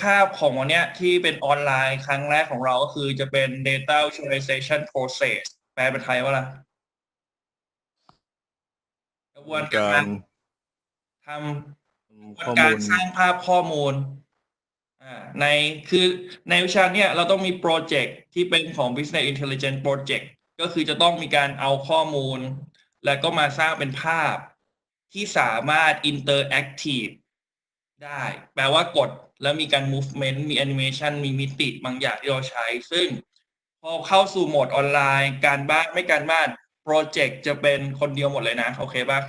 คาบของวันเนี้ยที่เป็นออนไลน์ครั้งแรกของเราก็คือจะเป็น data visualization process แปลเป็นไทยว่าอะไรกระบวนการทำข้อการมูลสร้างภาพข้อมูลอ่าในคือในวิชาเนี่ยเราต้องมีโปรเจกต์ที่เป็นของ business intelligence project ก็คือจะต้องมีการเอาข้อมูล แล้วก็มาสร้างเป็นภาพที่สามารถ interactive ได้ แปลว่ากด แล้วมีการ movement มี animation มีมิติบางอย่างที่เราใช้ ซึ่งพอเข้าสู่โหมดออนไลน์ การบ้านไม่การบ้านโปรเจกต์จะเป็นคนเดียวหมดเลยนะ โอเคปะ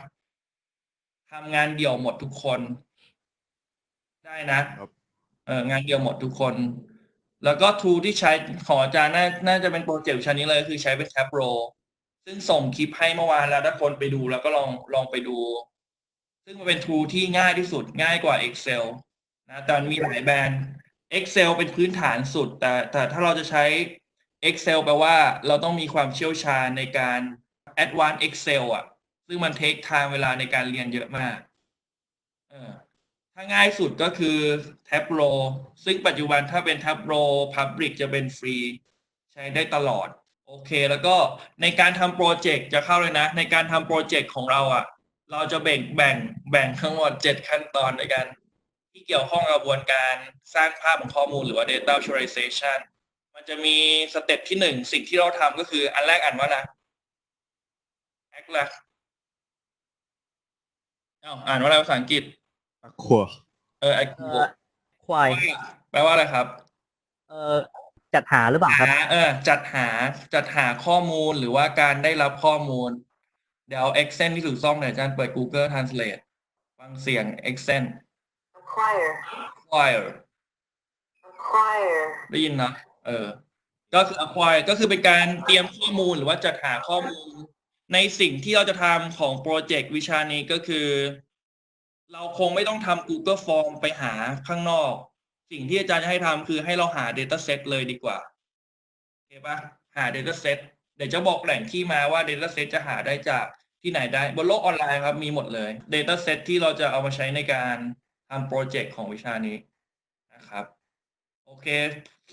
ทำงานเดี่ยวหมดทุกคน ได้นะครับเอองานเดียวหมดทุกคน แล้วก็ทูที่ใช้ของอาจารย์น่าน่าจะเป็นโปรเจกต์ชั้นนี้เลยคือใช้เป็นแท็บโรซึ่งส่งคลิปให้เมื่อวานแล้วถ้าคนไปดูแล้วก็ลองลองไปดู ซึ่งมันเป็นทูที่ง่ายที่สุดง่ายกว่า Excel นะแต่มันมีหลายแบรนด์ Excel เป็นพื้นฐานสุด แต่แต่ถ้าเราจะใช้ Excel แปลว่าเราต้องมีความเชี่ยวชาญในการ Advanced Excel อะ ซึ่งมันเทคไทม์เวลาในการเรียนเยอะมากเออถ้าง่ายสุดก็คือ Tableau ซึ่งปัจจุบันถ้าเป็น Tableau Public จะเป็นฟรี ใช้ได้ตลอด โอเค แล้วก็ในการทำโปรเจกต์จะเข้าเลยนะ ในการทำโปรเจกต์ของเราอะ เราจะแบ่งแบ่งแบ่งทั้งหมด7ขั้นตอนด้วยกัน ที่เกี่ยวข้องกับกระบวนการสร้างภาพของข้อมูลหรือว่า data visualization มันจะมีสเต็ปที่หนึ่งสิ่งที่เราทำก็คืออันแรกอ่านว่าอะไรแอคละอ้าวอ่านว่าอะไรภาษาอังกฤษอักขวเออเอ่ active อควายแปลว่าอะไรครับ เอ่อจัดหาหรือเปล่าครับ หาเออจัดหาจัดหาข้อมูลหรือว่าการได้รับข้อมูล เดี๋ยวเอา accent ที่ถูกต้องเนี่ยอาจารย์เปิด Google Translate ฟังเสียง accent Acquire. acquire Acquire. ได้ยินนะเออ ก็คือ acquire ก็คือเป็นการเตรียมข้อมูลหรือว่าจัดหาข้อมูล ในสิ่งที่เราจะทำของโปรเจกต์วิชานี้ก็คือ เราคงไม่ต้องทำ Google Form ไปหาข้างนอก สิ่งที่อาจารย์จะให้ทำคือให้เราหา Data Set เลยดีกว่าโอเคปะหา Data Set เดี๋ยวจะบอกแหล่งที่มาว่า Data Set จะหาได้จากที่ไหนได้ บนโลกออนไลน์ครับมีหมดเลย Data Set ที่เราจะเอามาใช้ในการ ทำโปรเจกต์ของวิชานี้นะครับ โอเค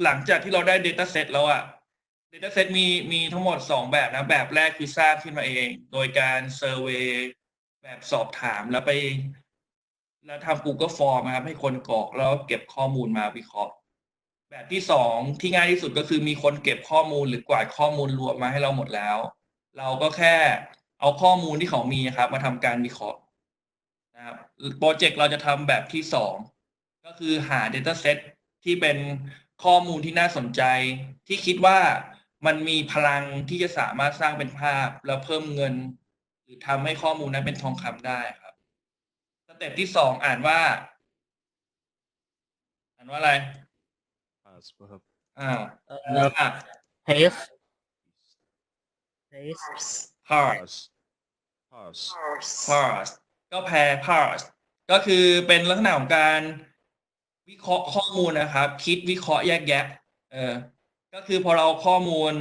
หลังจากที่เราได้ Data Set แล้วอะ Data Set มีมีทั้งหมด 2 แบบนะ แบบแรกคือสร้างขึ้นมาเอง โดยการ Survey แบบสอบถามแล้วไป แล้วทำ Google Form นะครับ ให้คนกรอกแล้วเก็บข้อมูลมาวิเคราะห์ แบบที่สองที่ง่ายที่สุดก็คือมีคนเก็บข้อมูลหรือกวาดข้อมูลรวมมาให้เราหมดแล้ว เราก็แค่เอาข้อมูลที่เขามีนะครับ มาทำการวิเคราะห์ นะครับโปรเจกต์เราจะทำแบบที่สองก็คือหา Data Set ที่เป็นข้อมูลที่น่าสนใจ ที่คิดว่ามันมีพลังที่จะสามารถสร้างเป็นภาพ แล้วเพิ่มเงิน หรือทำให้ข้อมูลนั้นเป็นทองคำได้ครับสเต็ปที่สองอ่านว่า อ่านว่าอะไรพาสครับอ่าเอ่อว่า paste paste Parse. parse Pass Parse. Parse ก็แปล parse ก็คือเป็นลักษณะของการวิเคราะห์ข้อมูลนะครับ คิดวิเคราะห์แยกแยะ เออ ก็คือพอเราข้อมูล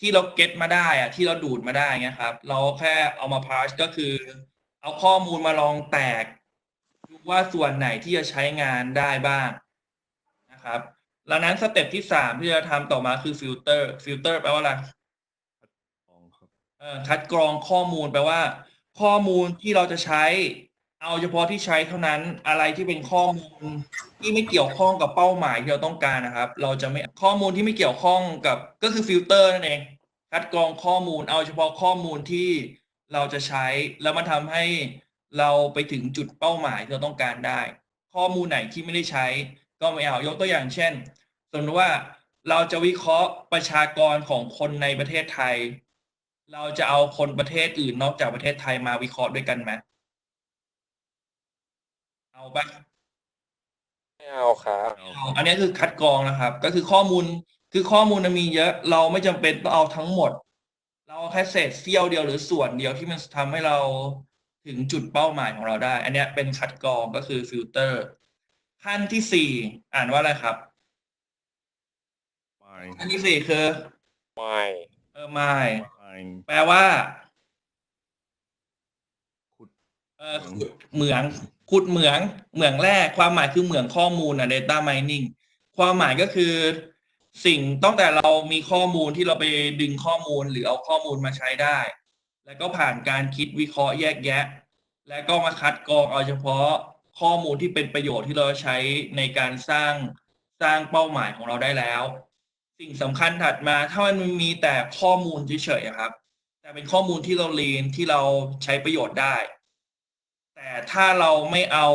ที่เราเก็ตมาได้อะที่เราดูดมาได้เงี้ยครับ เราแค่เอามา parse ก็คือ เอาข้อมูลมาลองแตกดูว่าส่วนไหนที่จะใช้งานได้บ้างนะครับแล้วนั้นสเต็ปที่สามที่จะทำต่อมาคือฟิลเตอร์ฟิลเตอร์แปลว่าอะไรทองครับเอ่อคัดกรองข้อมูลแปลว่า ข้อมูลที่เราจะใช้ เอาเฉพาะที่ใช้เท่านั้นอะไรที่เป็นข้อมูลที่ไม่เกี่ยวข้องกับเป้าหมายที่เราต้องการนะครับ เราจะไม่ข้อมูลที่ไม่เกี่ยวข้องกับก็คือฟิลเตอร์นั่นเองคัดกรองข้อมูลเอาเฉพาะข้อมูลที่เราจะใช้ แล้วมันทำให้เราไปถึงจุดเป้าหมายที่เราต้องการได้ ข้อมูลไหนที่ไม่ได้ใช้ ก็ไม่เอายกตัวอย่างเช่น สมมติว่าเราจะวิเคราะห์ประชากรของคนในประเทศไทย เราจะเอาคนประเทศอื่นนอกจากประเทศไทยมาวิเคราะห์ด้วยกันไหมเอาปะไม่เอาครับเอาอันนี้คือคัดกรองนะครับ ก็คือข้อมูลคือข้อมูลมันมีเยอะ เราไม่จำเป็นต้องเอาทั้งหมด เราเอาแค่เศษเสี้ยวเดียวหรือส่วนเดียวที่มันทำให้เราถึงจุดเป้าหมายของเราได้ อันเนี้ยเป็นคัดกรองก็คือฟิลเตอร์ขั้นที่สี่อ่านว่าอะไรครับ ไม่ขั้นที่สี่คือไม่ เออไม่ ไม่ แปลว่าขุดเออขุดเหมืองขุดขุดเหมืองเหมืองแรก ความหมายคือเหมืองข้อมูลนะ data mining ความหมายก็คือ สิ่งตั้งแต่เรามีข้อมูลที่เราไปดึงข้อมูลหรือเอาข้อมูลมาใช้ได้ แล้วก็ผ่านการคิดวิเคราะห์แยกแยะ แล้วก็มาคัดกรองเอาเฉพาะข้อมูลที่เป็นประโยชน์ที่เราใช้ในการสร้างสร้างเป้าหมายของเราได้แล้ว สิ่งสำคัญถัดมาถ้ามันมีแต่ข้อมูลเฉยๆครับ แต่เป็นข้อมูลที่เราเรียนที่เราใช้ประโยชน์ได้ แต่ถ้าเราไม่เอา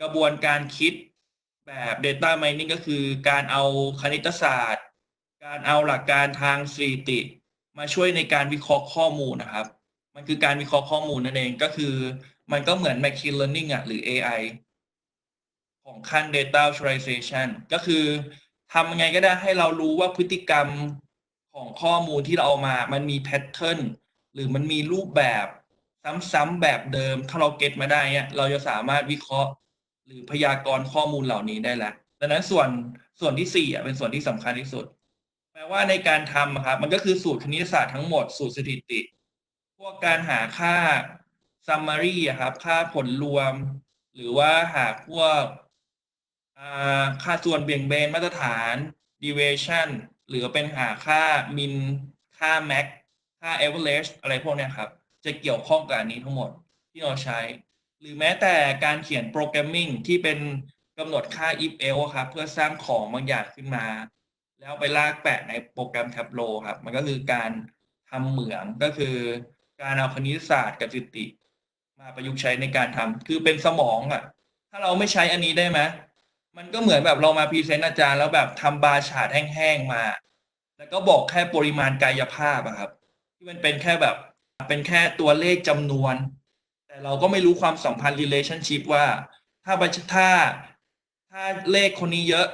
กระบวนการคิดแบบ Data Mining ก็คือการเอาคณิตศาสตร์ การเอาหลักการทางสถิติ มาช่วยในการวิเคราะห์ข้อมูลนะครับ มันคือการวิเคราะห์ข้อมูลนั่นเองก็คือมันก็เหมือน Machine Learning อะหรือ AI ของขั้น Data Visualization ก็คือ ทำยังไงก็ได้ให้เรารู้ว่าพฤติกรรมของข้อมูลที่เราเอามา มันมีแพทเทิร์นหรือมันมีรูปแบบซ้ำๆแบบเดิม ถ้าเราเก็ตมาได้เนี่ยเราจะสามารถวิเคราะห์ หรือพยากรณ์ข้อมูลเหล่านี้ได้แล้วดังนั้นส่วนส่วนที่สี่อะเป็นส่วนที่สำคัญที่สุดแปลว่าในการทำครับมันก็คือสูตรคณิตศาสตร์ทั้งหมดสูตรสถิติ พวกการหาค่า summary ครับ ค่าผลรวม หรือว่าหาพวก ค่าส่วนเบี่ยงเบนมาตรฐาน deviation หรือเป็นหาค่า min ค่า max ค่า average อะไรพวกนี้ครับ จะเกี่ยวข้องกับอันนี้ทั้งหมดที่เราใช้ หรือแม้แต่การเขียนโปรแกรมมิ่งที่เป็นกำหนดค่า if else ครับ เพื่อสร้างของบางอย่างขึ้นมา แล้วไปลากแปะในโปรแกรม Tableau ครับ มันก็คือการทำเหมืองก็คือ การเอาคณิตศาสตร์กับสถิติ มาประยุกต์ใช้ในการทำคือเป็นสมองอะถ้าเราไม่ใช้อันนี้ได้ไหม มันก็เหมือนแบบเรามาพรีเซนต์อาจารย์แล้วแบบทำบาร์ชาร์ตแห้งๆมา แล้วก็บอกแค่ปริมาณกายภาพอะครับ ที่มันเป็นแค่แบบเป็นแค่ตัวเลขจำนวน แต่เราก็ไม่รู้ความสัมพันธ์ relationship ว่า ถ้าบัชถ้าถ้าเลขคนนี้เยอะ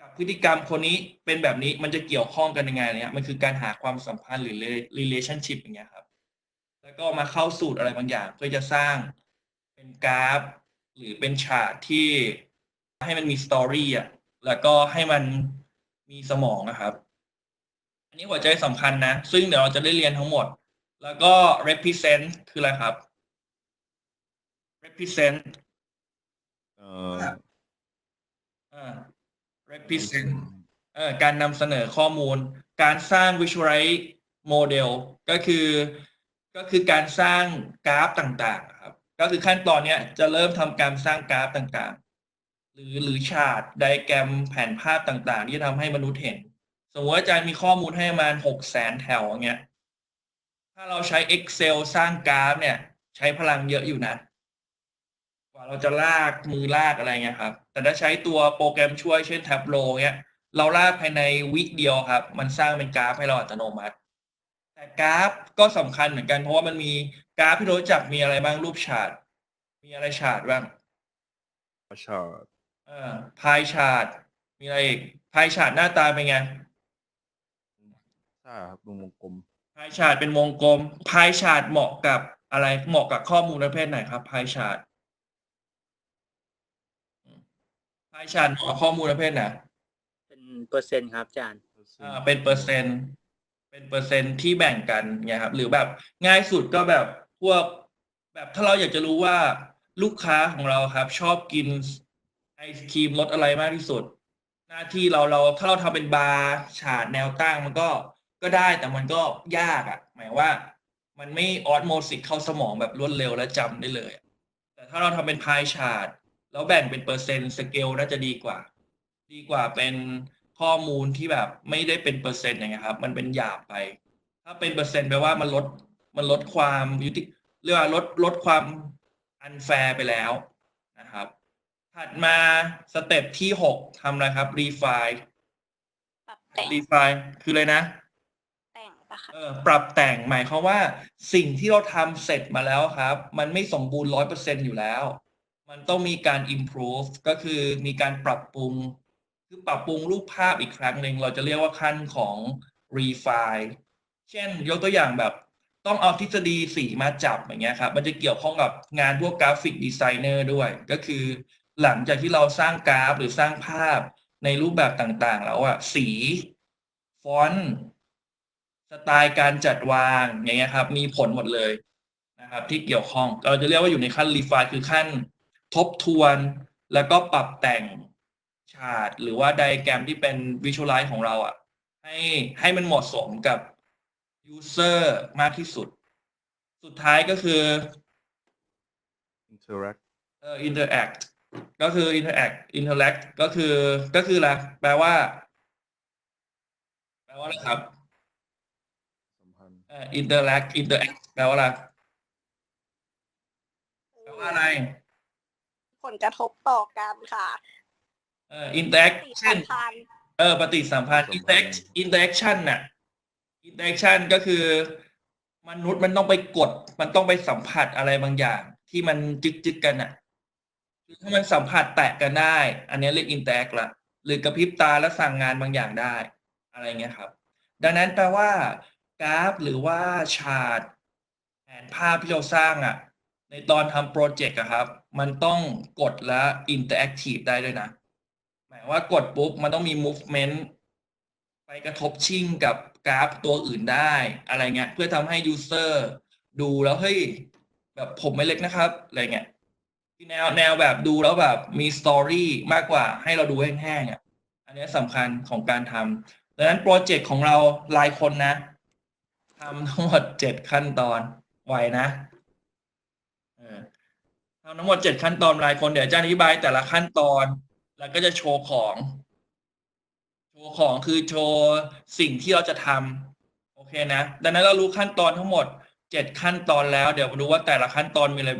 กับพฤติกรรมคนนี้เป็นแบบนี้มันจะเกี่ยวข้องกันยังไงเนี่ยมันคือการหาความสัมพันธ์หรือ relationship อย่างเงี้ยครับ แล้วก็มาเข้าสูตรอะไรบางอย่าง เพื่อจะสร้างเป็นกราฟ หรือเป็นฉากที่ ให้มันมีสตอรี่อะแล้วก็ให้มันมีสมองนะครับ อันนี้หัวใจสำคัญนะ ซึ่งเดี๋ยวเราจะได้เรียนทั้งหมด แล้วก็ represent คืออะไรครับ represent เอ่ออ่า represent เอ่อการนำเสนอข้อมูล การสร้าง visualize model ก็คือก็คือการสร้างกราฟต่างๆครับ ก็คือขั้นตอนเนี้ยจะเริ่มทำการสร้างกราฟต่างๆ หรือหรือชาร์ตไดแกรมแผนภาพต่างๆ ที่จะทำให้มนุษย์เห็น สมมติว่าอาจารย์มีข้อมูลให้ประมาณหกแสนแถวอย่างเงี้ยถ้าเราใช้ Excel สร้างกราฟ เนี่ย ใช้พลังเยอะอยู่นะกว่าเราจะลากมือลากอะไรเงี้ยครับ แต่ถ้าใช้ตัวโปรแกรมช่วยเช่น Tableau เงี้ยเราลากภายในวิเดียวครับ มันสร้างเป็นกราฟให้เราอัตโนมัติ แต่กราฟก็สำคัญเหมือนกันเพราะว่ามันมีกราฟที่เรารู้จักมีอะไรบ้างรูปชาร์ตมีอะไรชาร์ตบ้างชาร์ตเออพายชาร์ตมีอะไรอีกพายชาร์ตหน้าตาเป็นไงใช่ครับวงวงกลมพายชาร์ตเป็นวงกลมพายชาร์ตเหมาะกับอะไรเหมาะกับข้อมูลประเภทไหนครับพายชาร์ตพายชาร์ตเหมาะกับข้อมูลประเภทไหนเป็นเปอร์เซ็นต์ครับอาจารย์อ่าเป็นเปอร์เซ็นต์เป็นเปอร์เซ็นต์ที่แบ่งกันเนี่ยครับ หรือแบบง่ายสุดก็แบบพวกแบบถ้าเราอยากจะรู้ว่าลูกค้าของเราครับ ชอบกิน ไอศครีมรสอะไรมากที่สุด หน้าที่เราเราถ้าเราทำเป็นบาร์ฉาดแนวตั้งมันก็ก็ได้แต่มันก็ยากอะ่ะ หมายว่า มันไม่ออสโมซิสเข้าสมองแบบรวดเร็วและจำได้เลย แต่ถ้าเราทำเป็นพายชาร์ตแล้วแบ่งเป็นเปอร์เซ็นต์สเกลน่าจะดีกว่า ดีกว่าเป็นข้อมูลที่แบบไม่ได้เป็นเปอร์เซ็นต์อย่างเงี้ยครับ มันเป็นหยาบไป ถ้าเป็นเปอร์เซ็นต์แปลว่ามันลดมันลดความยุติเรียกว่าลดลดความอันแฟร์ไปแล้วนะครับ ถัดมาสเต็ปที่หกทำอะไรครับ refine ปรับแต่ง refine คืออะไรนะ แต่งปะคะเออปรับแต่งหมายความว่าสิ่งที่เราทำเสร็จมาแล้วครับ มันไม่สมบูรณ์ร้อยเปอร์เซ็นอยู่แล้ว มันต้องมีการ improve ก็คือมีการปรับปรุง คือปรับปรุงรูปภาพอีกครั้งหนึ่งเราจะเรียกว่าขั้นของ refine เช่นยกตัวอย่างแบบต้องเอาทฤษฎีสีมาจับอย่างเงี้ยครับ มันจะเกี่ยวข้องกับงานพวกกราฟิกดีไซเนอร์ด้วย ก็คือ หลังจากที่เราสร้างกราฟหรือสร้างภาพในรูปแบบต่างๆ แล้วอะสีฟอนต์สไตล์การจัดวางอย่างเงี้ยครับ มีผลหมดเลยนะนะครับ ที่เกี่ยวข้องเราจะเรียกว่าอยู่ในขั้น refine คือขั้นทบทวน แล้วก็ปรับแต่งชาร์ตหรือว่าไดแกรมที่เป็น visualize ของเราอะให้ให้มันเหมาะสมกับ user มากที่สุด สุดท้ายก็คือ interact เอ่อ interact ก็คือ interact interact ก็คือก็คืออะไรแปลว่า แปลว่าอะไรครับสัมพันธ์เอ่อ interact interact แปลว่าอะไรแปลว่าอะไรผลกระทบต่อกันค่ะเอ่อ interact ปฏิเช่สันมพันธ์เออปฏิสัมพันธ์ interact interaction น่ะ interaction ก็คือ มนุษย์มันต้องไปกด มันต้องไปสัมผัสอะไรบางอย่าง ที่มันจึกจึกๆกันน่ะคือ ถ้ามันสัมผัสแตะกันได้ อันนี้เรียก interact ละหรือกระพริบตาแล้วสั่งงานบางอย่างได้ อะไรเงี้ยครับ ดังนั้นแปลว่ากราฟหรือว่าชาร์ตแผนภาพที่เราสร้างอะ ในตอนทำโปรเจกต์อะครับ มันต้องกดและ interactive ได้ด้วยนะ หมายว่ากดปุ๊บ มันต้องมี movement ไปกระทบชิ่งกับกราฟตัวอื่นได้อะไรเงี้ยเพื่อทำให้ user ดูแล้วเฮ้ยแบบผมไม่เล็กนะครับ อะไรเงี้ย แนวแนวแบบดูแล้วแบบมีสตอรี่มากกว่าให้เราดูแห้งๆอะอันนี้สำคัญของการทำดังนั้นโปรเจกต์ของเราลายคนนะทำทั้งหมดเจ็ดขั้นตอนไหวนะเออทำทั้งหมดเจ็ดขั้นตอนรายคนเดี๋ยวจะอธิบายแต่ละขั้นตอน แล้วก็จะโชว์ของ โชว์ของคือโชว์สิ่งที่เราจะทำโอเคนะ ดังนั้นเรารู้ขั้นตอนทั้งหมดเจ็ดขั้นตอนแล้ว เดี๋ยวมาดูว่าแต่ละขั้นตอนมีอะไรบ้าง